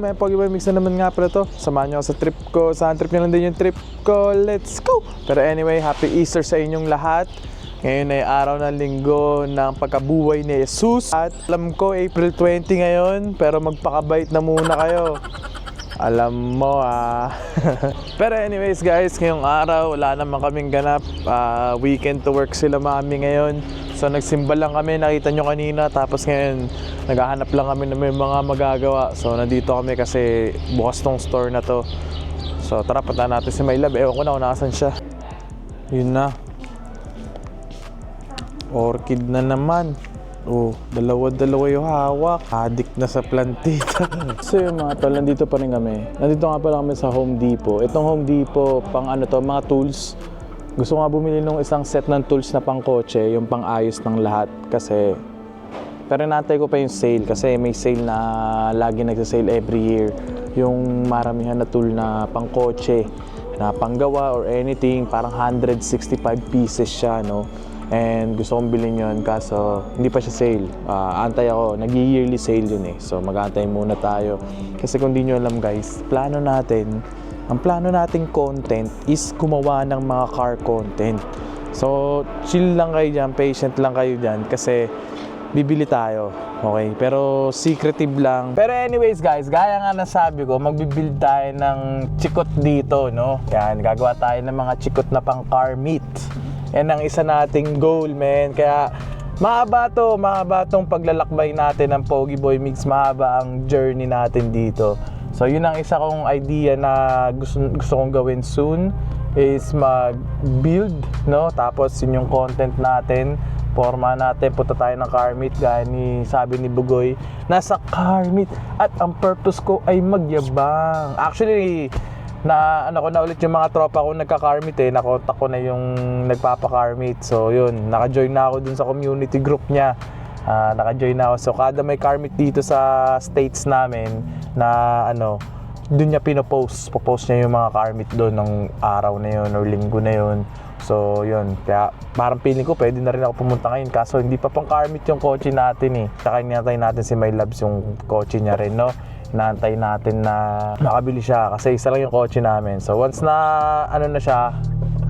may Pogi Mix na naman nga pala to. Samahan nyo sa trip ko. Saan trip nyo lang din yung trip ko. Let's go! Pero anyway, happy Easter sa inyong lahat. Ngayon ay araw ng linggo ng pagkabuhay ni Jesus. At alam ko, April 20 ngayon, pero magpakabait na muna kayo. Alam mo ah. Pero anyways guys, ngayong araw wala naman kaming ganap. Ah, weekend to work sila mami ngayon. So nagsimba lang kami, nakita nyo kanina. Tapos ngayon, naghahanap lang kami ng may mga magagawa. So nandito kami kasi bukas tong store na to. So tara, punta natin si Maylab. Ewan ko na kung nasan siya. Yun na. Orchid na naman. Oh, dalawa-dalawa yung hawak. Adik na sa plantita. so yung mga tol, nandito pa rin kami. Nandito nga pala kami sa Home Depot. Itong Home Depot, pang ano to, mga tools. Gusto nga bumili ng isang set ng tools na pang kotse, yung pang ayos ng lahat. Kasi, pero natay ko pa yung sale kasi may sale na lagi nagsa-sale every year. Yung maramihan na tool na pang kotse, na panggawa or anything, parang 165 pieces siya, no? And gusto kong bilhin yun kaso hindi pa siya sale. Ah, antay ako, nag-yearly sale yun eh. So mag-antay muna tayo. Kasi kung di nyo alam guys, plano natin, ang plano nating content is gumawa ng mga car content. So chill lang kayo dyan, patient lang kayo dyan kasi bibili tayo. Okay, pero secretive lang. Pero anyways guys, gaya nga nasabi ko, magbibuild tayo ng chikot dito, no? Yan, gagawa tayo ng mga chikot na pang car meet. Yan ang isa nating goal, man. Kaya mahaba to, mahaba tong paglalakbay natin ng Pogi Boy Mix. Mahaba ang journey natin dito. So yun ang isa kong idea na gusto, gusto kong gawin soon is mag-build, no? Tapos yun yung content natin. Forma natin, punta tayo ng car meet gaya ni sabi ni Bugoy, nasa car meet at ang purpose ko ay magyabang. Actually, na ano ko na ulit yung mga tropa ko nagka-car meet eh, nakontak ko na yung nagpapa-car meet. So yun, naka-join na ako dun sa community group niya. Ah, naka-join na ako. So kada may car meet dito sa states namin na ano, dun niya pinopost. Popost niya yung mga car meet doon ng araw na yun or linggo na yun. So yun, kaya parang feeling ko pwede na rin ako pumunta ngayon kaso hindi pa pang car meet yung kotse natin eh. Tsaka inantay natin si My Labs yung kotse niya rin no inaantay natin na makabili siya kasi isa lang yung kotse namin. So once na ano na siya,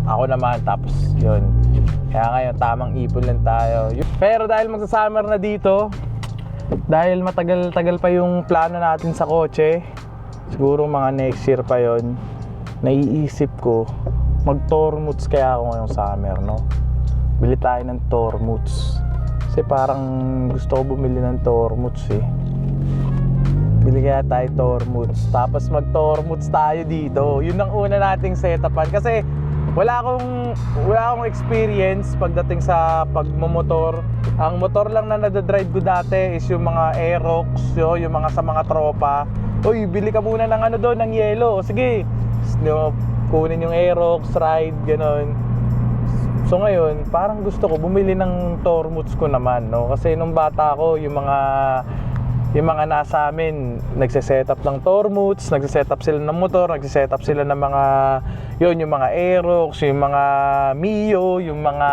ako naman tapos yun. Kaya ngayon tamang ipon lang tayo. Pero dahil magsa-summer na dito, dahil matagal-tagal pa yung plano natin sa kotse, siguro mga next year pa yon naiisip ko, mag Tormuts kaya ako ngayong summer, no? Bili tayo ng Tormuts. Kasi parang gusto ko bumili ng Tormuts eh. Bili kaya tayo Tormuts. Tapos mag tayo dito. Yun ang una nating setupan. Kasi wala akong wala akong experience pagdating sa pagmomotor. Ang motor lang na nadadrive ko dati is yung mga Aerox, yo, yung mga sa mga tropa. Uy, bili ka muna ng ano doon, ng yelo. Sige. Kunin yung Aerox, ride, ganun. So ngayon, parang gusto ko bumili ng Tormuts ko naman, no? Kasi nung bata ako, yung mga yung mga nasa amin, nagse-setup ng Tormuts, nagse-setup sila ng motor, nagse-setup sila ng mga yun, yung mga Aerox, yung mga Mio, yung mga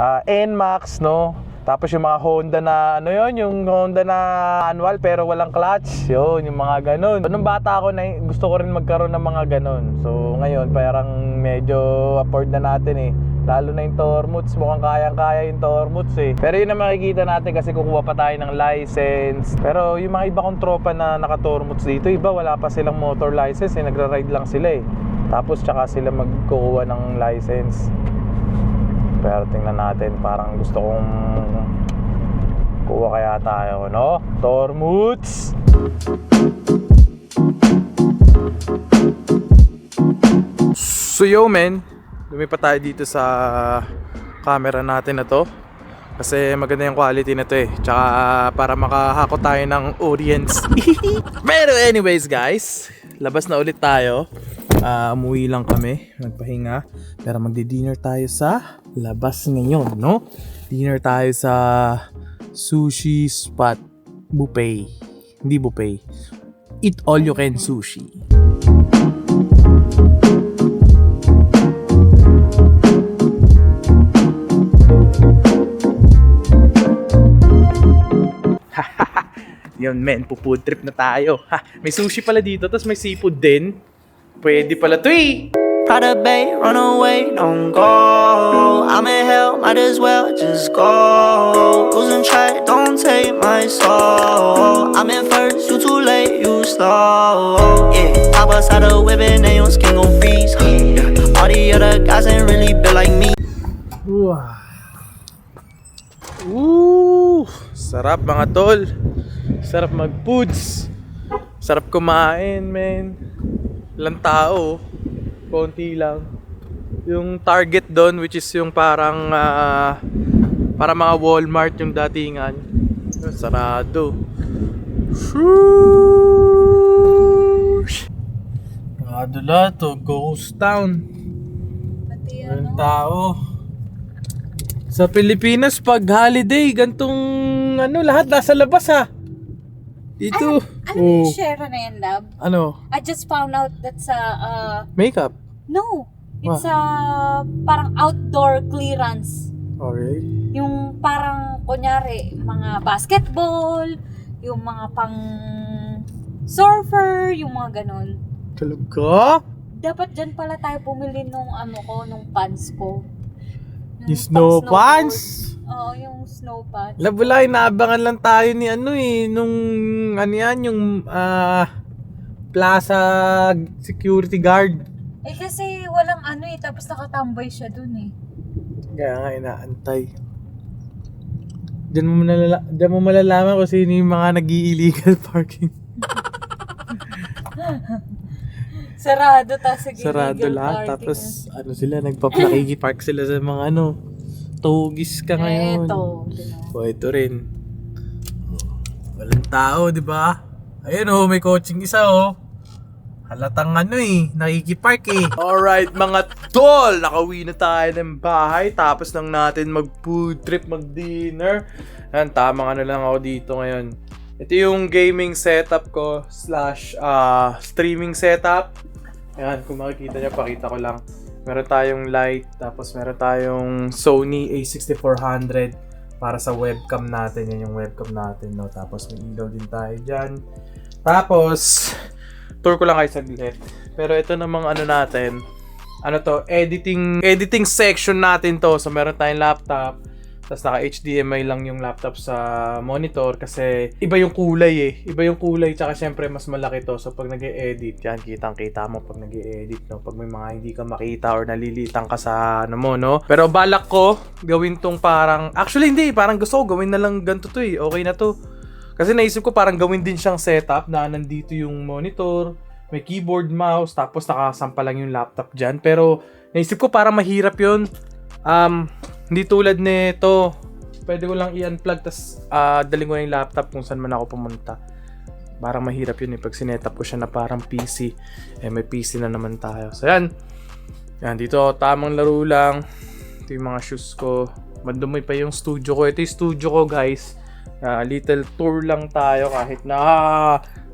ah, NMAX, no? Tapos yung mga Honda na ano yun, yung Honda na annual pero walang clutch. Yun, yung mga ganun. Nung bata ako na gusto ko rin magkaroon ng mga ganun. So ngayon parang medyo afford na natin eh. Lalo na yung Tormuts, mukhang kayang-kaya yung Tormuts eh. Pero yun ang makikita natin kasi kukuha pa tayo ng license. Pero yung mga iba kong tropa na naka-Tormuts dito, iba wala pa silang motor license eh, nagra-ride lang sila eh. Tapos tsaka sila magkukuha ng license. Pero tingnan natin, parang gusto kong kuha kaya tayo, no? Tormuts! So yo men, lumipat tayo dito sa camera natin na to. Kasi maganda yung quality na to eh. Tsaka para makahako tayo ng audience. Pero anyways guys, labas na ulit tayo. Ah, umuwi lang kami, nagpahinga. Pero magdi-dinner tayo sa labas ngayon, no? Dinner tayo sa sushi spot buffet. Hindi buffet. Eat all you can sushi. Yun, men, food trip na tayo. Ha, may sushi pala dito, tapos may seafood din. Pwede pala to eh. Prada Bay, run away, don't go. I'm in hell, might as well just go. Losing track, don't take my soul. I'm in first, you too late, you slow. Yeah, hop outside the whip and then your skin gon' freeze. Yeah. All the other guys ain't really built like me. Wow. Ooh, sarap mga tol. Sarap mag-foods. Sarap kumain, men. Ilang tao, konti lang. Yung target doon, which is yung parang ah, para mga Walmart yung datingan. Sarado. Sarado lahat to. Ghost town. Pati ano, tao. Sa Pilipinas, pag holiday, gantong ano, lahat nasa labas ha. Dito. ano oh. yung share na yan, love? Ano? I just found out that's a, uh, Makeup. no, it's a parang outdoor clearance. Okay. Yung parang, kunyari, mga basketball, yung mga pang surfer, yung mga ganun. Talaga? Dapat dyan pala tayo bumili nung ano ko, nung pants ko. Yung snow pang pants? Oo, yung snow pants. Labulay, naabangan lang tayo ni ano eh, nung ano yan, yung ah, plaza security guard. Eh kasi walang ano eh, tapos nakatambay siya dun eh. Kaya nga inaantay. Diyan mo, malala, diyan mo malalaman kung sino yung mga nag-illegal parking. Sarado ta sa Sarado lahat. Tapos ano sila, nagpa-park sila sa mga ano, tugis ka ngayon. Eto. O ito rin. Walang tao, di ba? Ayun oh, may coaching isa oh. Halatang ano eh, nakikipark eh. Alright mga tol, nakauwi na tayo ng bahay. Tapos lang natin mag food trip, mag dinner. Yan, tamang ano lang ako dito ngayon. Ito yung gaming setup ko slash ah, streaming setup. Ayan, kung makikita nyo, pakita ko lang. Meron tayong light, tapos meron tayong Sony a6400 para sa webcam natin. Yan yung webcam natin, no? Tapos may ilaw din tayo dyan. Tapos, tour ko lang kayo saglit. Pero ito namang ano natin, ano to, editing editing section natin to. So, meron tayong laptop. Tapos naka HDMI lang yung laptop sa monitor kasi iba yung kulay eh. Iba yung kulay tsaka syempre mas malaki to. So pag nag edit yan, kitang-kita mo pag nag edit no. Pag may mga hindi ka makita or nalilitang ka sa ano mo, no. Pero balak ko gawin tong parang actually hindi, parang gusto ko gawin na lang ganito to eh. Okay na to. Kasi naisip ko parang gawin din siyang setup na nandito yung monitor, may keyboard, mouse, tapos nakasampa lang yung laptop dyan. Pero naisip ko parang mahirap yun. Um, hindi tulad nito. Pwede ko lang i-unplug tas ah, daling ko na yung laptop kung saan man ako pumunta. Parang mahirap yun eh pag sinetup ko siya na parang PC. Eh may PC na naman tayo. So yan. Yan dito tamang laro lang. Ito yung mga shoes ko. Madumi pa yung studio ko. Ito yung studio ko guys. Ah, little tour lang tayo kahit na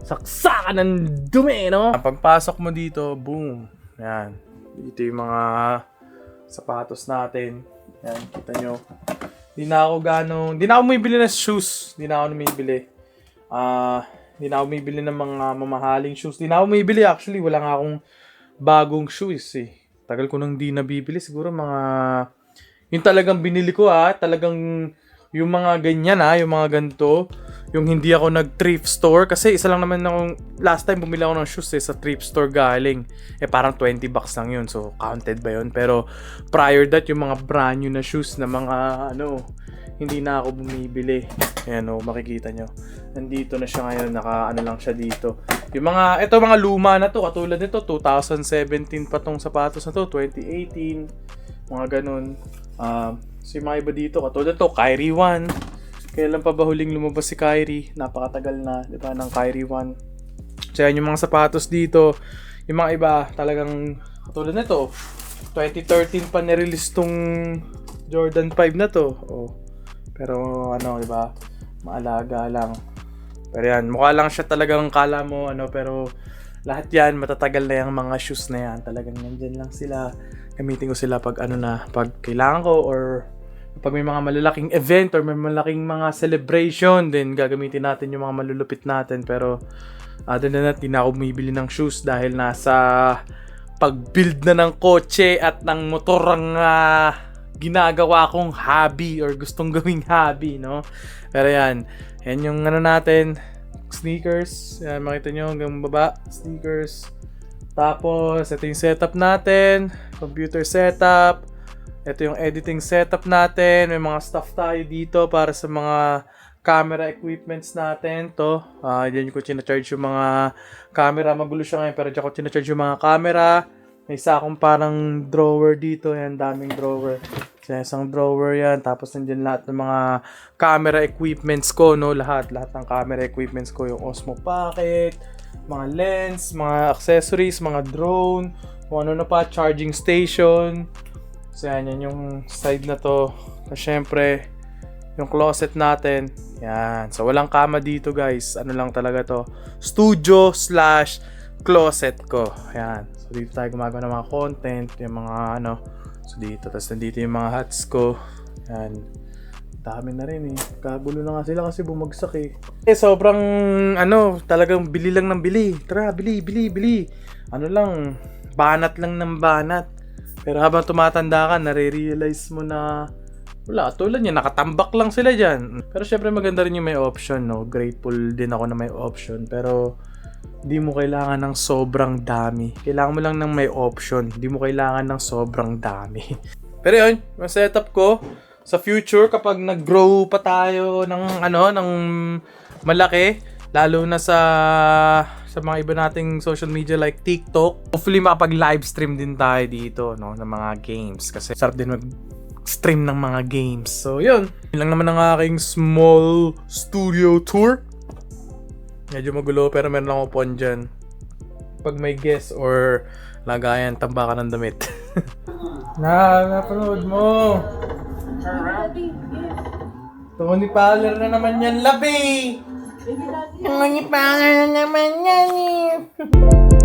saksakan ng dumi, no? Pagpasok mo dito, boom. Yan. Dito yung mga sapatos natin. Yan, kita nyo. Hindi na ako gano'ng... Hindi na ako bumibili ng shoes. Hindi na ako bumibili. Ah, hindi na ako bumibili ng mga mamahaling shoes. Hindi na ako bumibili actually. Wala nga akong bagong shoes eh. Tagal ko nang di nabibili. Siguro mga... Yung talagang binili ko ah. Talagang yung mga ganyan ah. Yung mga ganito. Yung hindi ako nag-thrift store. Kasi isa lang naman akong... Last time bumili ako ng shoes eh. Sa thrift store galing. Eh parang 20 bucks lang yun. So counted ba yun? Pero prior that yung mga brand new na shoes na mga ano hindi na ako bumibili. Ayan o, makikita nyo. Nandito na siya ngayon, naka ano lang siya dito. Yung mga, ito mga luma na to, katulad nito, 2017 pa tong sapatos na to, 2018, mga ganun. Um, yung mga iba dito, katulad to, Kyrie 1. Kailan pa ba huling lumabas si Kyrie? Napakatagal na, di ba, ng Kyrie 1. So yan yung mga sapatos dito. Yung mga iba, talagang, katulad nito, 2013 pa nirelease tong Jordan 5 na to. Oh. Pero ano, 'di ba? Maalaga lang. Pero yan, mukha lang siya talagang kala mo ano, pero lahat yan matatagal na yung mga shoes na yan. Talagang nandyan lang sila. Gamitin ko sila pag ano na, pag kailangan ko or Pag may mga malalaking event or may malaking mga celebration, then gagamitin natin yung mga malulupit natin. Pero other than that, di na ako bumibili ng shoes dahil nasa pag-build na ng kotse at ng motor ang ah, ginagawa kong hobby or gustong gawing hobby, no? Pero yan, yan yung ano natin, sneakers. Yan, makita nyo hanggang baba, sneakers. Tapos, ito yung setup natin, computer setup. Ito yung editing setup natin. May mga stuff tayo dito para sa mga camera equipments natin. To, ah diyan ko charge yung mga camera. Magulo siya ngayon, pero diyan ko charge yung mga camera. May isa akong parang drawer dito. Yan, daming drawer. Sa isang drawer yan. Tapos nandiyan lahat ng mga camera equipments ko, no? Lahat, lahat ng camera equipments ko. Yung Osmo Pocket, mga lens, mga accessories, mga drone, kung ano na pa, charging station. So yan, yan yung side na to. So, syempre, yung closet natin. Yan. So walang kama dito guys. Ano lang talaga to. Studio slash closet ko. Yan. So dito tayo gumagawa ng mga content. Yung mga ano. So dito. Tapos nandito yung mga hats ko. Yan. Dami na rin eh. Kagulo na nga sila kasi bumagsak eh. Eh sobrang ano, talagang bili lang ng bili. Tara, bili, bili, bili. Ano lang, banat lang ng banat. Pero habang tumatanda ka, nare-realize mo na wala, tulad niya, nakatambak lang sila dyan. Pero syempre maganda rin yung may option, no? Grateful din ako na may option. Pero di mo kailangan ng sobrang dami. Kailangan mo lang ng may option. Di mo kailangan ng sobrang dami. Pero yun, yung setup ko, sa future, kapag nag-grow pa tayo ng, ano, ng malaki, lalo na sa sa mga iba nating social media like TikTok. Hopefully makapag live stream din tayo dito no ng mga games kasi sarap din mag stream ng mga games. So yun, yun lang naman ang aking small studio tour. Medyo magulo pero meron lang upon dyan. Pag may guest or lagayan, tambakan ng damit. na, napanood mo. Tony Parlor na naman yan, labi! Tony Parlor na naman yan eh.